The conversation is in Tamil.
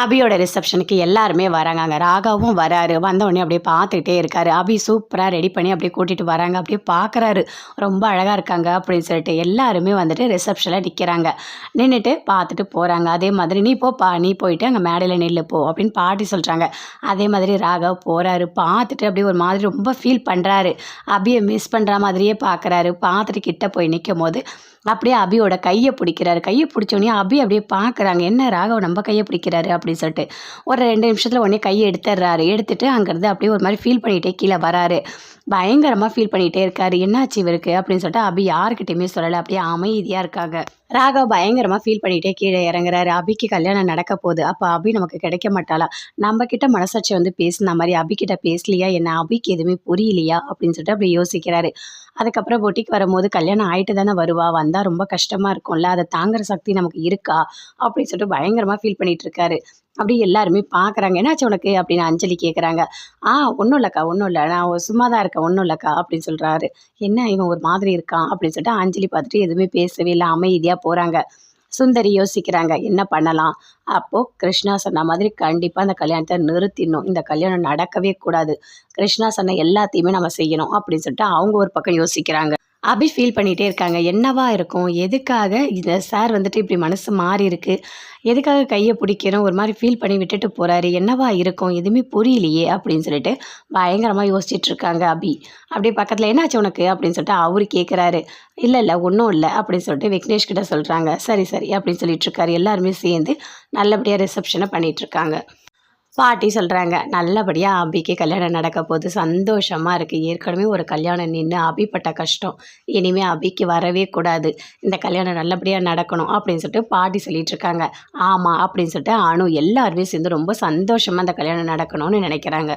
அபியோட ரிசப்ஷனுக்கு எல்லாருமே வராங்க அங்கே ராகாவும் வராரு. வந்தவொடனே அப்படியே பார்த்துக்கிட்டே இருக்காரு. அபி சூப்பராக ரெடி பண்ணி அப்படியே கூட்டிகிட்டு வராங்க. அப்படியே பார்க்குறாரு. ரொம்ப அழகாக இருக்காங்க அப்படின்னு சொல்லிட்டு எல்லாருமே வந்துட்டு ரிசப்ஷனில் நிற்கிறாங்க நின்றுட்டு பார்த்துட்டு போகிறாங்க அதே மாதிரி நீ போப்பா நீ போயிட்டு அங்கே மேடையில் நெல் போ அப்படின்னு பாட்டி சொல்கிறாங்க அதே மாதிரி ராகவ் போகிறாரு பார்த்துட்டு அப்படியே ஒரு மாதிரி ரொம்ப ஃபீல் பண்ணுறாரு அபியை மிஸ் பண்ணுற மாதிரியே பார்க்குறாரு. பார்த்துட்டு கிட்ட போய் நிற்கும் போது அப்படியே அபியோட கையை பிடிக்கிறாரு. கையை பிடிச்சோடனே அபி அப்படியே பார்க்குறாங்க. என்ன ராகவ் நம்ம கையை பிடிக்கிறாரு அப்படி அப்படின்னு சொல்லிட்டு. ஒரு ரெண்டு நிமிஷத்தில் உடனே கையை எடுத்துடுறாரு எடுத்துட்டு அங்கேருந்து அப்படியே ஒரு மாதிரி ஃபீல் பண்ணிகிட்டே கீழே வராரு. பயங்கரமாக ஃபீல் பண்ணிகிட்டே இருக்காரு. என்னாச்சு இவருக்கு? அப்படின்னு சொல்லிட்டு அபி யாருக்கிட்டையுமே சொல்லலை. அப்படியே அமைதியாக இருக்காங்க. ராகவ் பயங்கரமாக ஃபீல் பண்ணிகிட்டே கீழே இறங்குறாரு. அபிக்கு கல்யாணம் நடக்க போகுது. அப்போ அபி நமக்கு கிடைக்க மாட்டாளா? நம்ம கிட்ட மனசாட்சி வந்து பேசின மாதிரி அபிக்கிட்ட பேசலையா? என்ன? அபிக்கு எதுவுமே புரியலையா? அப்படின்னு சொல்லிட்டு அப்படி யோசிக்கிறாரு. அதுக்கப்புறம் பொட்டிக்கு வரும்போது கல்யாணம் ஆயிட்டு தானே வருவா? வந்தால் ரொம்ப கஷ்டமாக இருக்கும்ல. அதை தாங்குற சக்தி நமக்கு இருக்கா? அப்படின்னு சொல்லிட்டு பயங்கரமாக ஃபீல் பண்ணிட்டு இருக்காரு. அப்படி எல்லாருமே பார்க்குறாங்க என்னாச்சு உனக்கு? அப்படின்னு அஞ்சலி கேட்குறாங்க ஆ ஒன்றும் இல்லைக்கா ஒன்றும் இல்லை. நான் சும்மா தான் இருக்கேன் ஒன்றும் இல்லைக்கா அப்படின்னு சொல்கிறாரு என்ன இவன் ஒரு மாதிரி இருக்கான்? அப்படின்னு சொல்லிட்டு அஞ்சலி பார்த்துட்டு எதுவுமே பேசவே இல்லை அமைதியாக போகிறாங்க சுந்தரி யோசிக்கிறாங்க என்ன பண்ணலாம்? அப்போது கிருஷ்ணா சொன்ன மாதிரி கண்டிப்பாக அந்த கல்யாணத்தை நிறுத்திடணும். இந்த கல்யாணம் நடக்கவே கூடாது. கிருஷ்ணா சொன்ன எல்லாத்தையுமே நம்ம செய்யணும் அப்படின்னு சொல்லிட்டு அவங்க ஒரு பக்கம் யோசிக்கிறாங்க. அபி ஃபீல் பண்ணிகிட்டே இருக்காங்க. என்னவா இருக்கும்? எதுக்காக இந்த சார் வந்துட்டு இப்படி மனசு மாறி இருக்கு? எதுக்காக கையை பிடிக்கிறோம் ஒரு மாதிரி ஃபீல் பண்ணி விட்டுட்டு போகிறாரு என்னவா இருக்கும்? எதுவுமே புரியலையே அப்படின்னு சொல்லிட்டு பயங்கரமாக யோசிச்சுட்டு இருக்காங்க அபி. அப்படியே பக்கத்தில் என்னாச்சு உனக்கு? அப்படின்னு சொல்லிட்டு அவரு கேட்குறாரு இல்லை இல்லை ஒன்றும் இல்லை அப்படின்னு சொல்லிட்டு விக்னேஷ் கிட்ட சொல்கிறாங்க சரி சரி அப்படின்னு சொல்லிட்டு இருக்காரு. எல்லாருமே சேர்ந்து நல்லபடியாக ரிசப்ஷனை பண்ணிகிட்ருக்காங்க இருக்காங்க. பாட்டி சொல்கிறாங்க நல்லபடியாக அபிக்கு கல்யாணம் நடக்க போகுது. சந்தோஷமாக இருக்குது ஏற்கனவே ஒரு கல்யாணம் நின்று அபிப்பட்ட கஷ்டம். இனிமேல் அபிக்கு வரவே கூடாது. இந்த கல்யாணம் நல்லபடியாக நடக்கணும். அப்படின்னு சொல்லிட்டு பாட்டி சொல்லிட்டு இருக்காங்க. ஆமாம் அப்படின்னு சொல்லிட்டு அணு எல்லாருமே சேர்ந்து ரொம்ப சந்தோஷமாக இந்த கல்யாணம் நடக்கணும்னு நினைக்கிறாங்க.